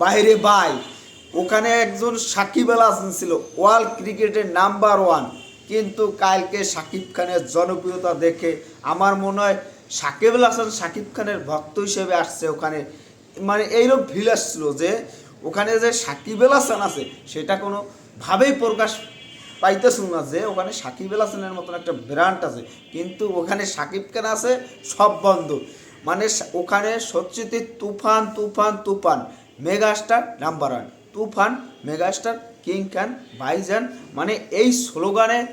বাইরে বাই। ওখানে একজন সাকিব আল হাসান ছিল, ওয়ার্ল্ড ক্রিকেটের নাম্বার ওয়ান। কিন্তু কালকে সাকিব খানের জনপ্রিয়তা দেখে আমার মনে হয় সাকিব আল হাসান সাকিব খানের ভক্ত হিসেবে আসছে ওখানে। মানে এইরকম ভিল আসছিল যে ওখানে যে সাকিব আল হাসান আছে, সেটা কোনো ভাবেই প্রকাশ পাইতেছিল না যে ওখানে সাকিব আল হাসানের মতন একটা ব্র্যান্ড আছে। কিন্তু ওখানে সাকিব খান আছে, সব বন্ধ। মানে ওখানে সত্যি Toofan Toofan Toofan. Megastar number one. Toofan, megastar, king Khan ভাইজান মানে এই স্লোগানে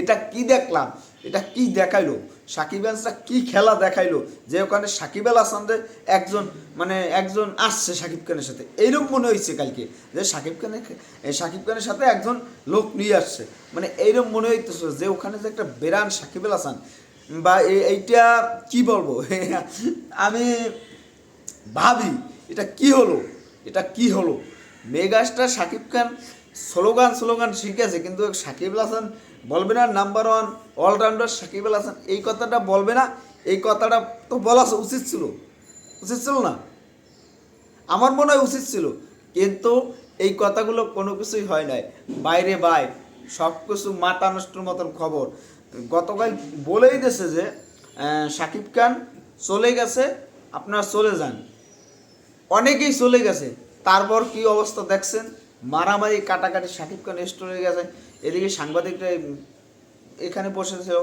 এটা কি দেখলাম? এটা কি দেখাইলো? সাকিব হাসান কি খেলা দেখাইলো? যে ওখানে সাকিব আল হাসানদের একজন মানে একজন আসছে সাকিব খানের সাথে। এইরকম মনে হয়েছে কালকে, যে সাকিব খানের সাকিব খানের সাথে একজন লোক নিয়ে আসছে। মানে এইরকম মনে হইতেছে যে ওখানে যে একটা বেরান সাকিব আল হাসান বা এইটা কি বলব? আমি ভাবি, এটা কি হলো? এটা কি হলো? Megastar Shakib Khan slogan slogan শিখেছে, কিন্তু সাকিব হাসান বলবে না number one all rounder Shakib Al Hasan. এই কথাটা বলবে না, এই কথাটা তো বলা উচিত ছিল। উচিত ছিল না। আমার মনে হয় উচিত ছিল। কিন্তু এই কথাগুলো কোনো কিছুই হয় নাই। বাইরে বাই। সব কিছু মাথা নষ্টর মতন খবর। গতকাল বলেই দিয়েছে যে সাকিব খান চলে গেছে, আপনারা চলে যান। অনেকেই চলে গেছে। তারপর কি অবস্থা দেখছেন? মারামারি, কাটাকাটি সাকিব খান স্টোরে গেছে। এদিকে সাংবাদিকরা এখানে বসেছিল।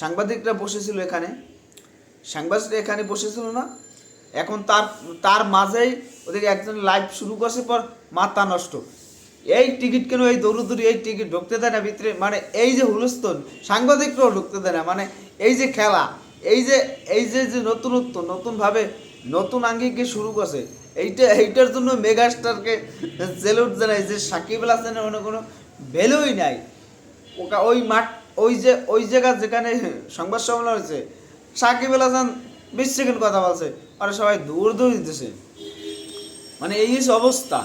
সাংবাদিকরা বসেছিল এখানে। সাংবাদিকরা এখানে বসেছিল না। এখন তার তার মাঝেই ওদিকে একজন লাইভ শুরু করছে, পর মাথা নষ্ট। এই টিকিট কেন, এই দৌড়ুদৌড়ি, এই টিকিট ঢুকতে দেয় না ভিতরে? মানে এই যে হুলস্থল, সাংবাদিকরাও ঢুকতে দেয় না। মানে এই যে খেলা, এই যে এই যে যে নতুনত্ব, নতুনভাবে নতুন আঙ্গিকে শুরু করছে, এইটা, এইটার জন্য মেগাস্টারকে সেলুট জানাই যে সাকিব আল হাসানের মনে কোনো ভ্যালুই নাই। ওকা ওই মাঠ, ওই যে, ওই জায়গা যেখানে সংবাদ সম্মেলন হয়েছে, সাকিব আল হাসান বিশ সেকেন্ড কথা বলছে, আর সবাই দূর দূর দিতেছে। মানে এই অবস্থা।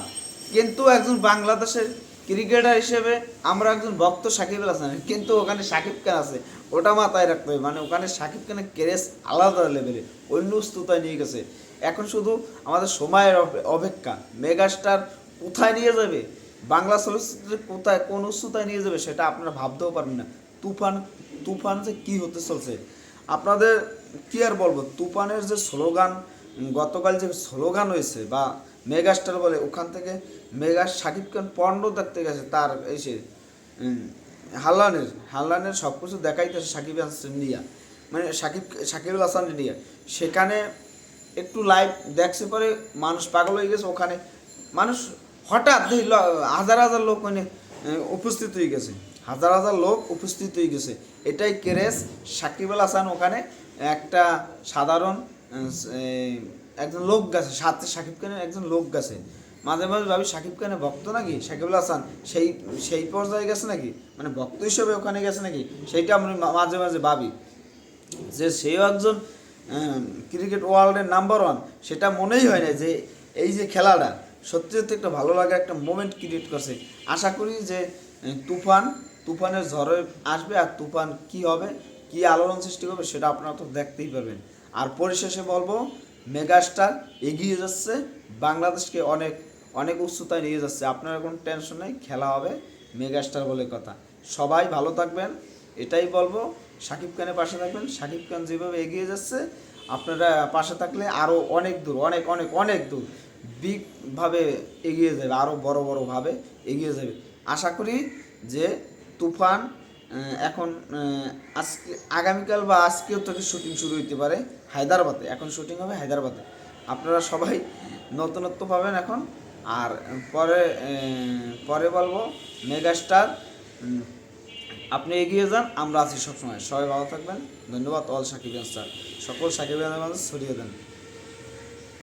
কিন্তু একজন বাংলাদেশের ক্রিকেটার হিসেবে আমরা একজন ভক্ত সাকিব আল হাসান কিন্তু ওখানে সাকিব খান আছে, ওটা মাথায় রাখতে হবে। মানে ওখানে সাকিব খানের কেরেস আলাদা লেভেলে অন্য উস্তুতায় নিয়ে গেছে। এখন শুধু আমাদের সময়ের অপে- অপেক্ষা মেগাস্টার কোথায় নিয়ে যাবে? বাংলা চলচ্চিত্রে কোথায়, কোন উচ্চতায় নিয়ে যাবে সেটা আপনারা ভাবতেও পারবেন না। তুফান তুফান যে কী হতে চলছে? আপনাদের কি আর বলব? তুফানের যে স্লোগান, গতকাল যে স্লোগান হয়েছে বা মেগাস্টার বলে ওখান থেকে মেগা সাকিব খান পণ্ড দেখতে গেছে তার এই সে উম, হাল্লানের হাল্লানের সব কিছু দেখাইতেছে সাকিব হাসান ইন্ডিয়া। মানে সাকিব সাকিবুল হাসান ইন্ডিয়া। সেখানে একটু লাইভ দেখছে পরে মানুষ পাগল হয়ে গেছে ওখানে। মানুষ হঠাৎ হাজার হাজার লোক মানে উপস্থিত হয়ে গেছে। হাজার হাজার লোক উপস্থিত হয়ে গেছে। এটাই কেরেস সাকিব আল হাসান ওখানে একটা সাধারণ একজন লোক গেছে, সাথে সাকিব খানের একজন লোক গেছে। মাঝে মাঝে ভাবি, সাকিব খানের ভক্ত নাকি? সাকিবুল হাসান, সেই সেই পর্যায়ে গেছে নাকি? মানে ভক্ত হিসেবে ওখানে গেছে নাকি? সেইটা আমি মাঝে মাঝে ভাবি। যে সেও একজন ক্রিকেট ওয়ার্ল্ডের নাম্বার ওয়ান। সেটা মনেই হয় না যে এই যে খেলাটা, সত্যি সত্যি একটা ভালো লাগা একটা মোমেন্ট ক্রিয়েট করছে। আশা করি যে তুফান, তুফানের ঝড়ে আসবে আর তুফান কি হবে, কি আলোড়ন সৃষ্টি হবে সেটা আপনারা তো দেখতেই পাবেন আর পরিশেষে বলব মেগাস্টার এগিয়ে যাচ্ছে। বাংলাদেশকে অনেক অনেক উচ্চতায় নিয়ে যাচ্ছে। আপনারা কোনো টেনশন নেই, খেলা হবে মেগাস্টার বলে কথা। সবাই ভালো থাকবেন, এটাই বলব। সাকিব খানের পাশে থাকবেন। সাকিব খান যেভাবে এগিয়ে যাচ্ছে, আপনারা পাশে থাকলে আরও অনেক দূর, অনেক অনেক অনেক দূর বিগভাবে এগিয়ে যাবে আরও বড়, বড়োভাবে এগিয়ে যাবে। আশা করি যে তুফান এখন আজকে, আগামীকাল বা আজকেও থেকে শুটিং শুরু হইতে পারে। হায়দ্রাবাদে, এখন শুটিং হবে হায়দ্রাবাদে। আপনারা সবাই নতুনত্ব পাবেন এখন। আর পরে পরে বলব মেগাস্টার আপনি এগিয়ে যান, আমরা আছি সবসময়। সবাই ভালো থাকবেন। ধন্যবাদ, অল সাকিব স্যার সকল সাকিব ছড়িয়ে দেন।